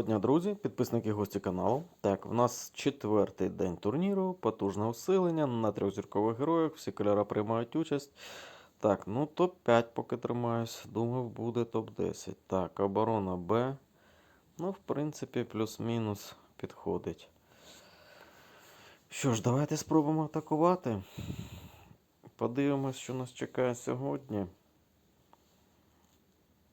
Доброго дня, друзі, підписники гості каналу. Так, в нас четвертий день турніру, потужне усилення на трьохзіркових героях, всі кольори приймають участь. Так, ну топ-5 поки тримаюсь. Думав, буде топ-10. Так, оборона Б. Ну, в принципі, плюс-мінус підходить. Що ж, давайте спробуємо атакувати. Подивимось, що нас чекає сьогодні.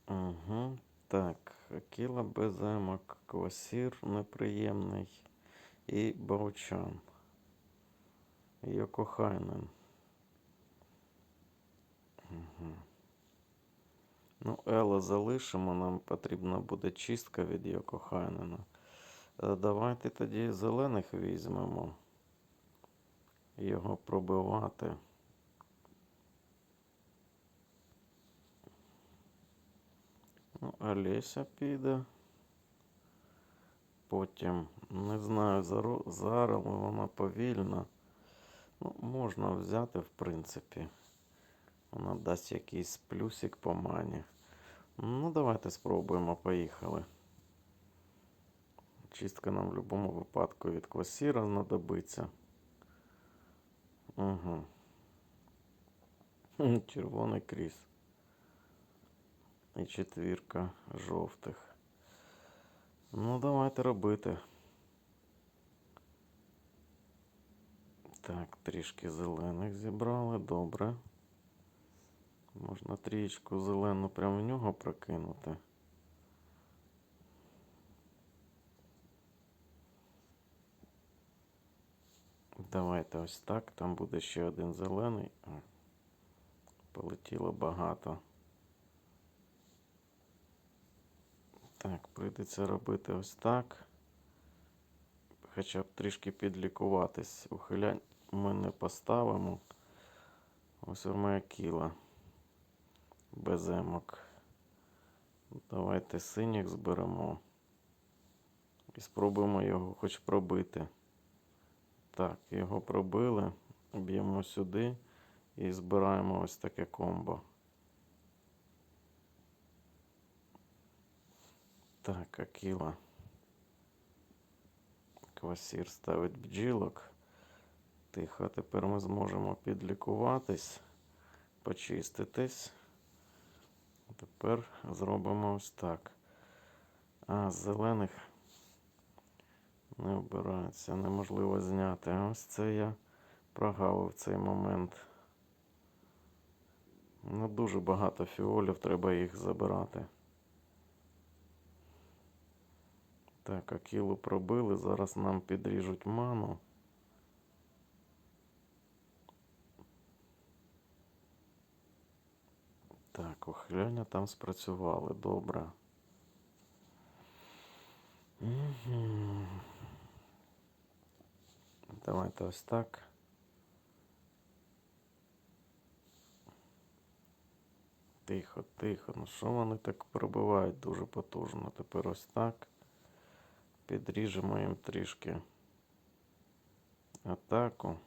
Угу. Так, Акіла Беземок, Квасір неприємний і Баучан. Йокохайнен. Угу. Ну, Ела залишимо, нам потрібна буде чистка від Йокохайнена. Е, Давайте тоді зелених візьмемо. Його пробивати. Ну, Олеся піде. Потім, не знаю, зараз вона повільна. Ну, можна взяти, в принципі. Вона дасть якийсь плюсик по мані. Ну, давайте спробуємо, поїхали. Чистка нам в будь-якому випадку від квасіра знадобиться. Угу. Червоний кріс. І четвірка жовтих. Ну, давайте робити. Так, трішки зелених зібрали, добре. Можна трієчку зелену прямо в нього прокинути. Давайте ось так. Там буде ще один зелений. Полетіло багато. Так, прийдеться робити ось так. Хоча б трішки підлікуватись. Ухилянь ми не поставимо. Ось моя кіла. Без емок. Давайте синіх зберемо. І спробуємо його хоч пробити. Так, його пробили. Б'ємо сюди і збираємо ось таке комбо. Так, Акіла. Квасір ставить бджілок. Тихо, тепер ми зможемо підлікуватись, почиститись. Тепер зробимо ось так. А, зелених не обирається, неможливо зняти. Ось це я прогавив цей момент. Ну, дуже багато фіолів, треба їх забирати. Так, акілу пробили. Зараз нам підріжуть ману. Так, ухиляння там спрацювали. Добре. Давайте ось так. Тихо, тихо. Ну що вони так пробивають дуже потужно? Тепер ось так. Підріжемо їм трішки атаку.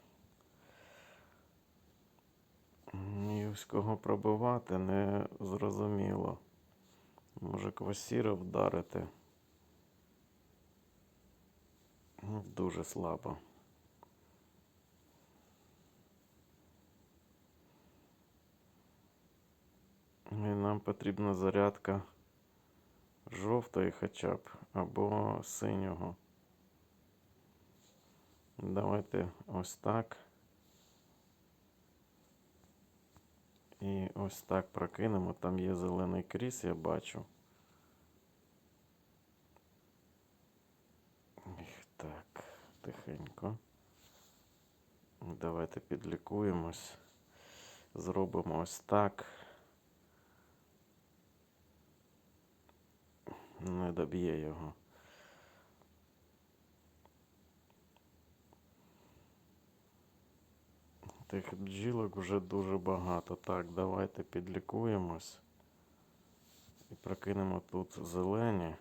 І ось кого пробивати не зрозуміло. Може квасіра вдарити. Ну, Дуже слабо. І нам потрібна зарядка жовтої хоча б або синього. Давайте ось так. І ось так прокинемо. Там є зелений кріс, я бачу. Їх так, тихенько. Давайте підлікуємось. Зробимо ось так. Не доб'є його. Тих бджілок вже дуже багато. Так, давайте підлікуємось. І прокинемо тут зелені.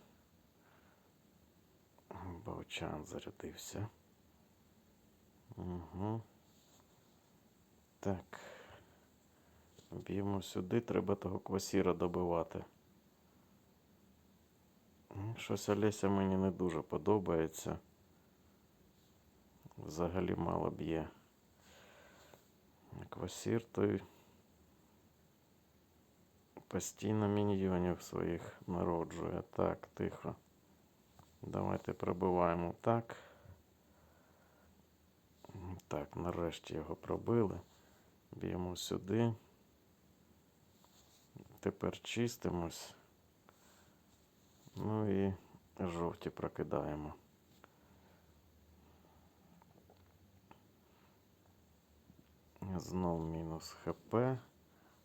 Баучан зарядився. Угу. Так. Б'ємо сюди, треба того квасіра добивати. Щось Олеся мені не дуже подобається. Взагалі мало б'є. Квасір той постійно міньйонів своїх народжує. Так, тихо. Давайте пробиваємо так. Так, нарешті його пробили. Б'ємо сюди. Тепер чистимось. Ну і жовті прокидаємо. Знов мінус ХП.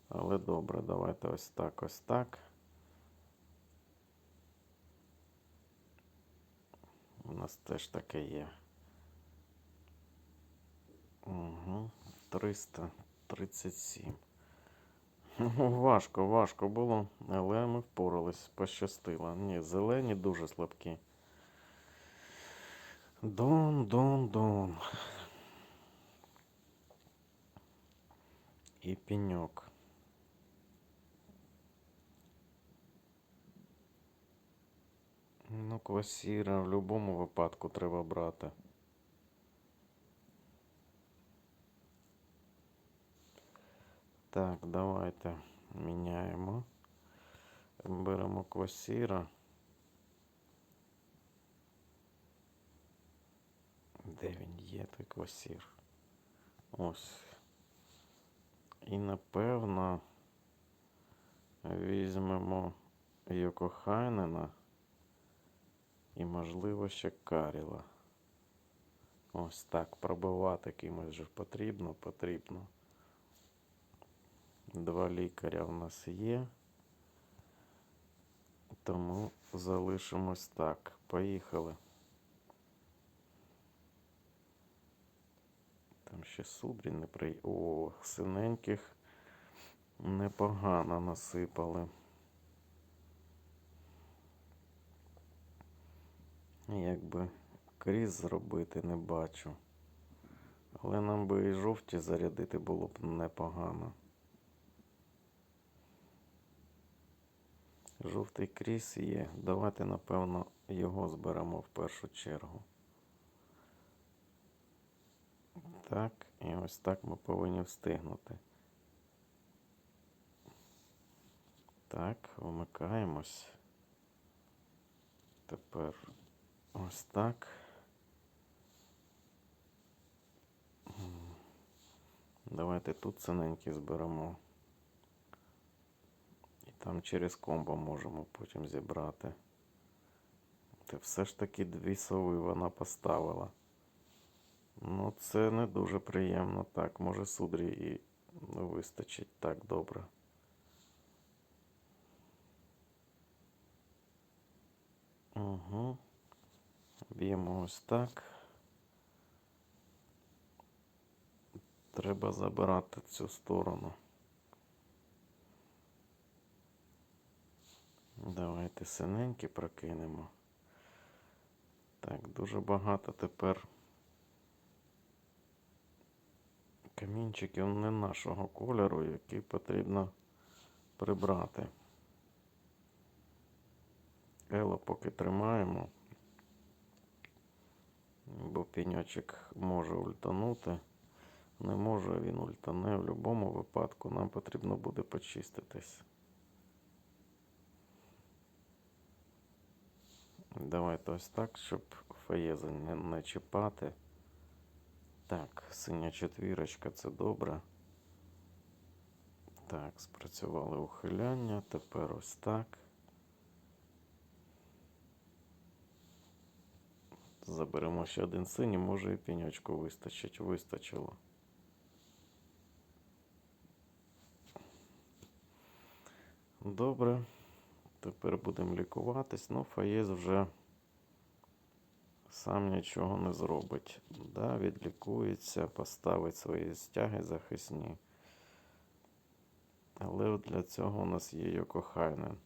Але добре, давайте ось так, ось так. У нас теж таке є. Угу. 337. Важко, важко було, але ми впорались, пощастило. Ні, зелені дуже слабкі. Дон, дон, дон. І пеньок. Ну, квасіра в будь-якому випадку треба брати. Так, давайте міняємо. Беремо квасіра. Де він є, той квасір? Ось. І напевно візьмемо Йокохайнена і, можливо, ще Каріла. Ось так пробивати кимось же потрібно, потрібно. Два лікаря в нас є. Тому залишимось так. Поїхали. Там ще судрі не при... О, синеньких непогано насипали. Якби крізь зробити не бачу. Але нам би і жовті зарядити було б непогано. Жовтий кріс є. Давайте, напевно, його зберемо в першу чергу. Так, і ось так ми повинні встигнути. Так, вмикаємось. Тепер ось так. Давайте тут синенький зберемо. Там через комбо можемо потім зібрати. Та все ж таки дві сови вона поставила. Ну, це не дуже приємно. Так, може судрі і вистачить так добре. Угу. Б'ємо ось так. Треба забирати цю сторону. Давайте синенькі прокинемо. Так, дуже багато тепер камінчиків не нашого кольору, які потрібно прибрати. Ело поки тримаємо, бо піньочок може ультанути. Не може він ультане в будь-якому випадку. Нам потрібно буде почиститись. Давайте ось так, щоб фаєзи не, не чіпати. Так, синя четвірочка це добре. Так, спрацювали ухиляння. Тепер ось так. Заберемо ще один синій, може і піньочку вистачить. Вистачило. Добре. Тепер будемо лікуватись. Ну, фаєз вже сам нічого не зробить. Да, відлікується, поставить свої стяги захисні. Але для цього у нас є Йокохайнен.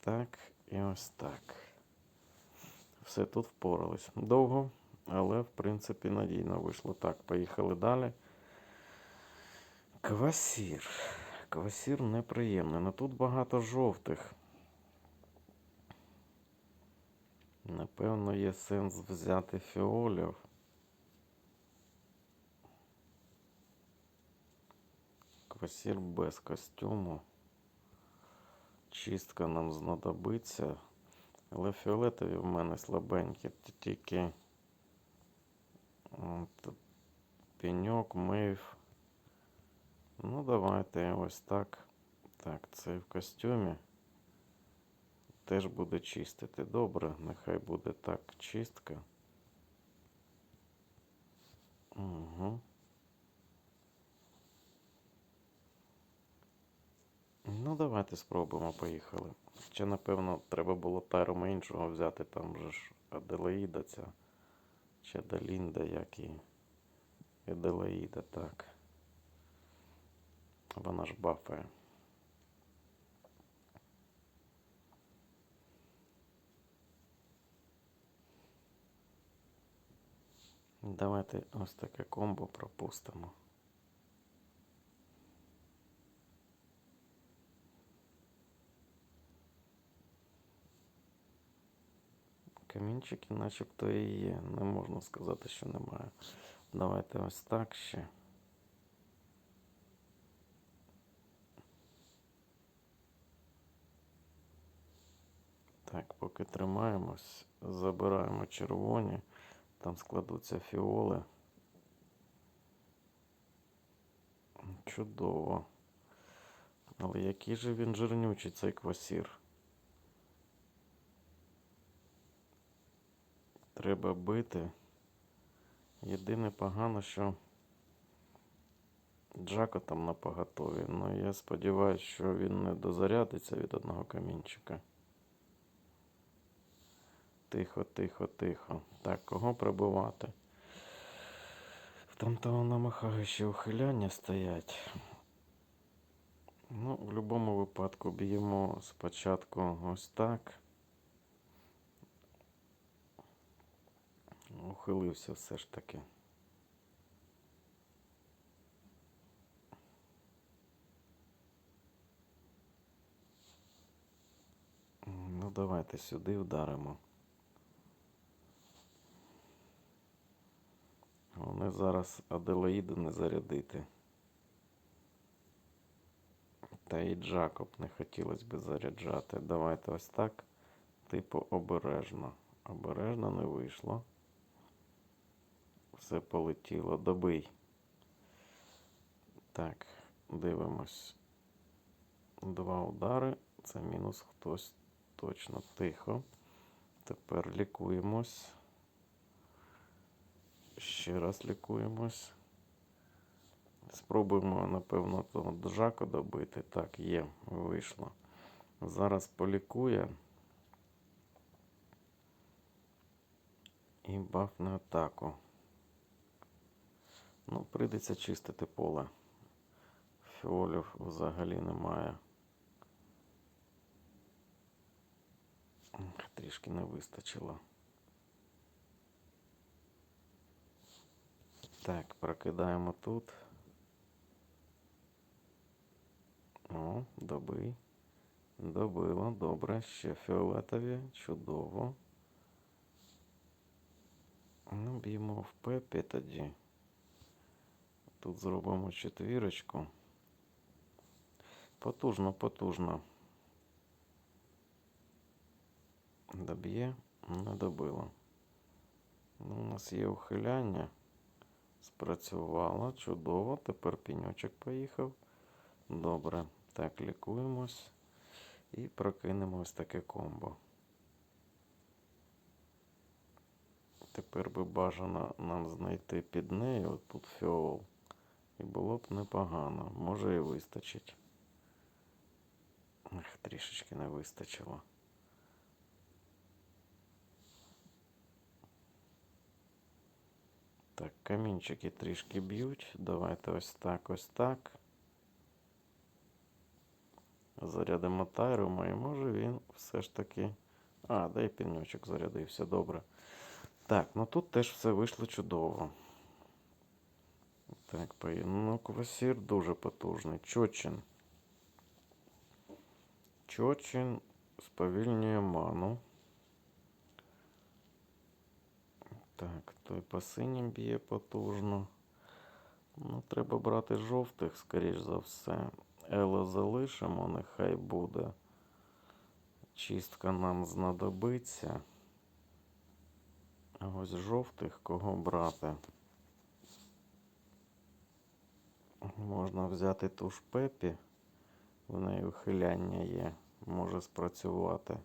Так, і ось так. Все тут впорались. Довго, але в принципі надійно вийшло. Так, поїхали далі. Квасір. Квасір неприємний. Ну тут багато жовтих. Напевно, є сенс взяти фіолів. Квасір без костюму. Чистка нам знадобиться. Але фіолетові в мене слабенькі. Тільки пеньок, мейв. Ну, давайте ось так. Так, це в костюмі. Теж буде чистити. Добре, нехай буде так чистка. Угу. Ну, давайте спробуємо, поїхали. Ще, напевно, треба було Тайрома іншого взяти, там же ж Аделаїда ця. Чи Аделінда, як і Аделаїда, так. Вона ж бафає. Давайте ось таке комбо пропустимо. Камінчики начебто і є. Не можна сказати, що немає. Давайте ось так ще. Так, поки тримаємось, забираємо червоні, там складуться фіоли. Чудово. Але який же він жирнючий цей квасір. Треба бити. Єдине погано, що Джако там на поготові. Ну я сподіваюся, що він не дозарядиться від одного камінчика. Тихо, тихо, тихо. Так, кого пробивати? В там-то на махах ще ухиляння стоять. Ну, в будь-якому випадку б'ємо спочатку ось так. Ухилився все ж таки. Ну, давайте сюди вдаримо. Вони зараз Аделаїду не зарядити. Та і Джакоб не хотілося б заряджати. Давайте ось так. Типу обережно. Обережно не вийшло. Все полетіло. Добий. Так, дивимось. Два удари. Це мінус хтось точно тихо. Тепер лікуємось. Ще раз лікуємось. Спробуємо, напевно, того джака добити. Так, є, вийшло. Зараз полікує. І бафне атаку. Ну, прийдеться чистити поле. Фіолів взагалі немає. Трішки не вистачило. Так, прокидаємо тут. О, добий. Добило, добре. Ще фіолетові. Чудово. Ну, б'ємо в пепі тоді. Тут зробимо четвірочку. Потужно, потужно. Доб'є, не добило. Ну, у нас є ухиляння. Спрацювало, чудово. Тепер піньочок поїхав. Добре. Так, лікуємось. І прокинемо ось таке комбо. Тепер би бажано нам знайти під нею от тут фіол. І було б непогано. Може і вистачить. Ех, трішечки не вистачило. Так, камінчики трішки б'ють. Давайте ось так, ось так. Зарядимо тайрума і може він все ж таки. А, дай піньочок зарядився, добре. Так, ну тут теж все вийшло чудово. Так, поїдемо. Ну, квасір дуже потужний. Чочин. Чочин сповільнює ману. Так, той по синім б'є потужно. Ну, треба брати жовтих, скоріш за все. Ело залишимо, нехай буде. Чистка нам знадобиться. А ось жовтих кого брати? Можна взяти ту ж пепі. В неї ухиляння є. Може спрацювати.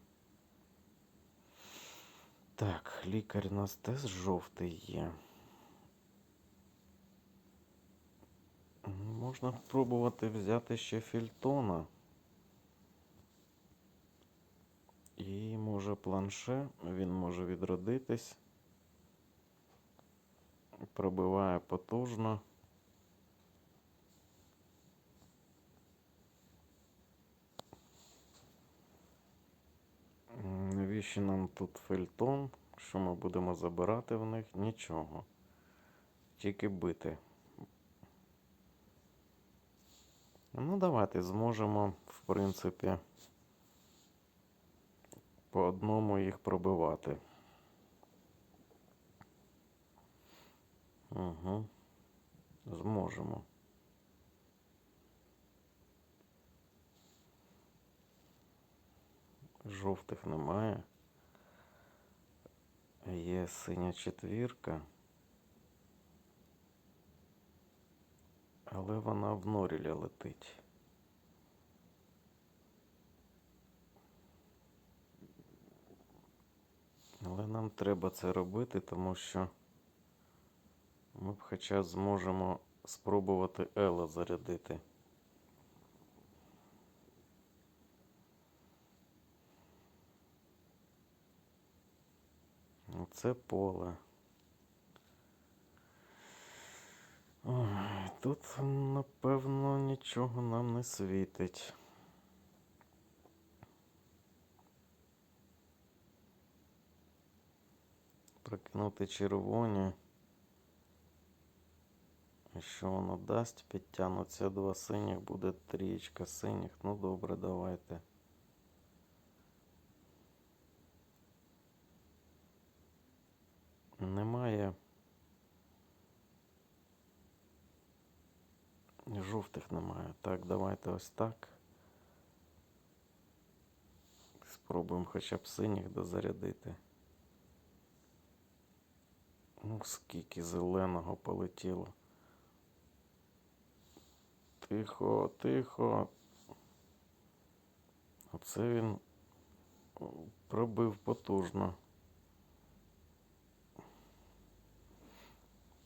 Так, лікар у нас теж жовтий є. Можна спробувати взяти ще фільтона. І може планше, він може відродитись. Пробиває потужно. Навіщо нам тут фельтон? Що ми будемо забирати в них? Нічого. Тільки бити. Ну, давайте зможемо, в принципі, по одному їх пробивати. Угу. Зможемо. Жовтих немає. Є синя четвірка. Але вона в норіля летить. Але нам треба це робити, тому що ми б хоча зможемо спробувати Ела зарядити. Оце поле. Ой, тут, напевно, нічого нам не світить. Прокинути червоні. І що воно дасть? Підтягнуться два синіх, буде трієчка синіх. Ну добре, давайте. Немає. Жовтих немає. Так, давайте ось так. Спробуємо хоча б синіх дозарядити. Ну, скільки зеленого полетіло. Тихо, тихо. Оце він пробив потужно.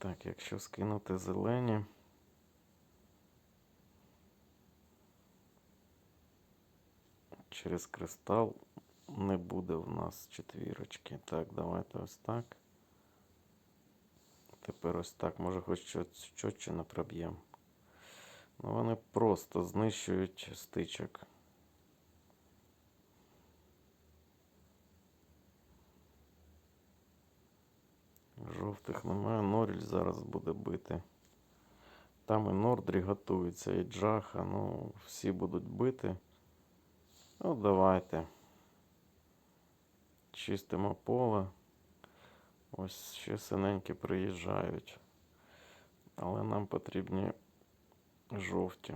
Так, якщо скинути зелені. Через кристал не буде в нас четвірочки. Так, давайте ось так. Тепер ось так. Може хоч щось чотче не проб'ємо. Ну, вони просто знищують стичок. Жовтих немає. Норіль зараз буде бити. Там і Нордрі готується, і Джаха. Ну, всі будуть бити. Ну, давайте. Чистимо поле. Ось ще синенькі приїжджають. Але нам потрібні жовті.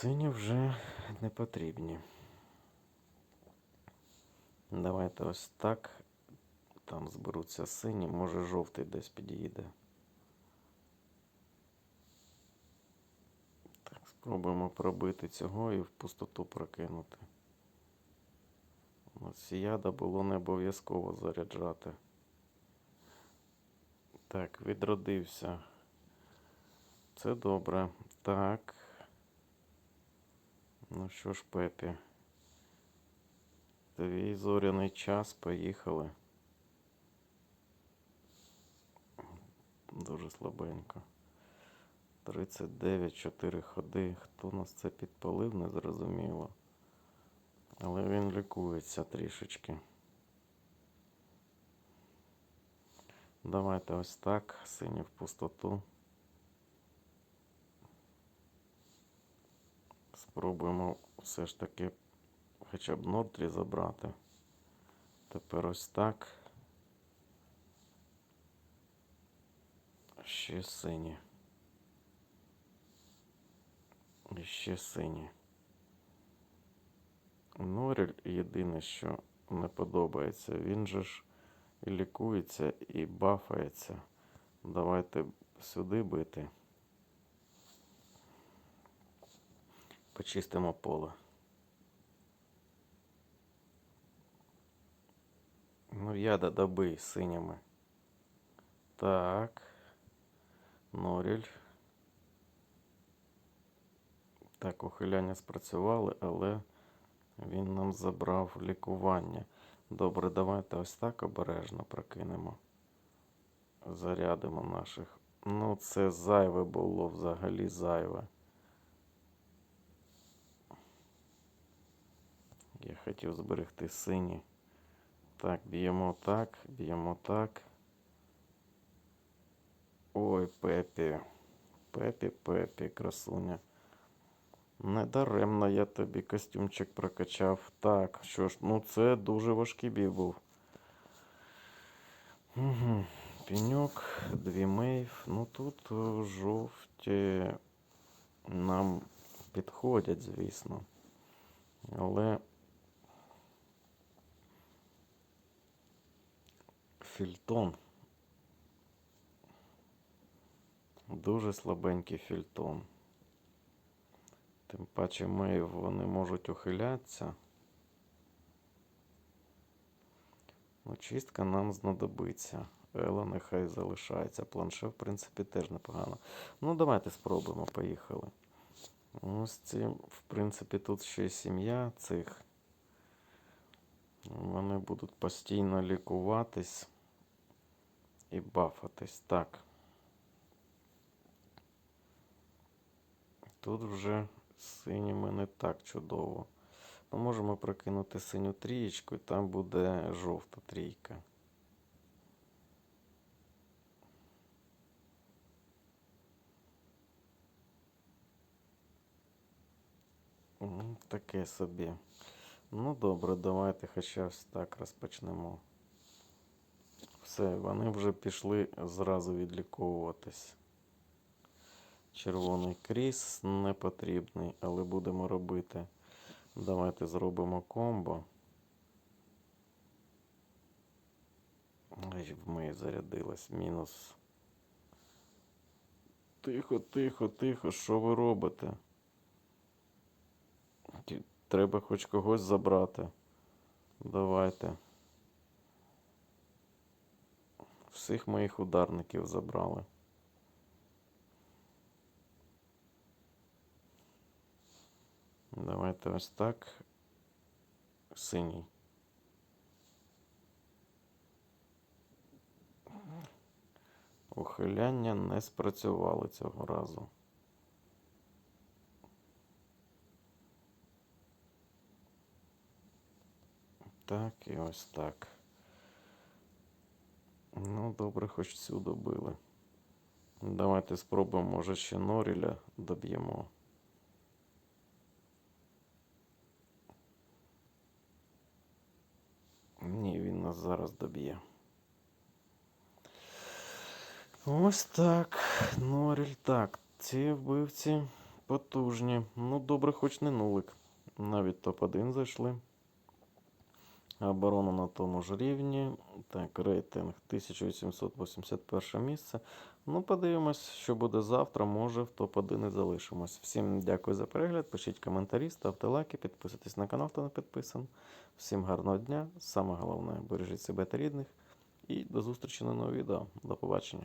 Сині вже не потрібні. Давайте ось так. Там зберуться сині, може жовтий десь під'їде. Так, спробуємо пробити цього і в пустоту прокинути. Сіяда було не обов'язково заряджати. Так, відродився. Це добре. Так. Ну що ж, Пепі. Твій зоряний час, поїхали. Дуже слабенько. 39, 4 ходи. Хто нас це підпалив, не зрозуміло. Але він лікується трішечки. Давайте ось так, синю в пустоту. Спробуємо все ж таки хоча б Нортрі забрати. Тепер ось так. Ще сині. І ще сині. Норіль єдине, що не подобається. Він же ж і лікується, і бафається. Давайте сюди бити. Почистимо поле. Ну, яда добий синіми. Так. Норіль. Так, ухиляння спрацювали, але він нам забрав лікування. Добре, давайте ось так обережно прокинемо. Зарядимо наших. Ну, це зайве було взагалі зайве. Я хотів зберегти сині. Так, б'ємо так, б'ємо так. Ой, Пепі. Пепі, Пепі, красуня. Недаремно я тобі костюмчик прокачав. Так, що ж, ну це дуже важкий бій був. Угу. Пеньок, дві мейв. Ну тут е, жовті нам підходять, звісно. Але фільтон. Дуже слабенький фільтон. Тим паче мейв вони можуть ухилятися. Ну, чистка нам знадобиться. Ела нехай залишається. Планше, в принципі, теж непогано. Ну, давайте спробуємо, поїхали. Ось ці, в принципі, тут ще сім'я цих. Вони будуть постійно лікуватись і бафатись. Так. Тут вже синіми не так чудово. Ми можемо прокинути синю трієчку, і там буде жовта трійка. Таке собі. Ну добре, давайте хоча ось так розпочнемо. Все, вони вже пішли зразу відліковуватись. Червоний кріс не потрібний, але будемо робити. Давайте зробимо комбо. Ай, в неї зарядилась. Мінус. Тихо, тихо, тихо, що ви робите? Треба хоч когось забрати. Давайте. Всіх моїх ударників забрали. Давайте ось так. Синій. Ухиляння не спрацювали цього разу. Так і ось так. Ну, добре, хоч цю добили. Давайте спробуємо, може, ще Норіля доб'ємо. Ні, він нас зараз доб'є. Ось так. Норіль. Так. Ці вбивці потужні. Ну, добре, хоч не нулик. Навіть топ-1 зайшли. Оборона на тому ж рівні. Так, рейтинг 1881 місце. Ну, подивимось, що буде завтра. Може в топ-1 і залишимось. Всім дякую за перегляд. Пишіть коментарі, ставте лайки, підписуйтесь на канал, хто не підписан. Всім гарного дня. Саме головне, бережіть себе та рідних. І до зустрічі на новому відео. До побачення.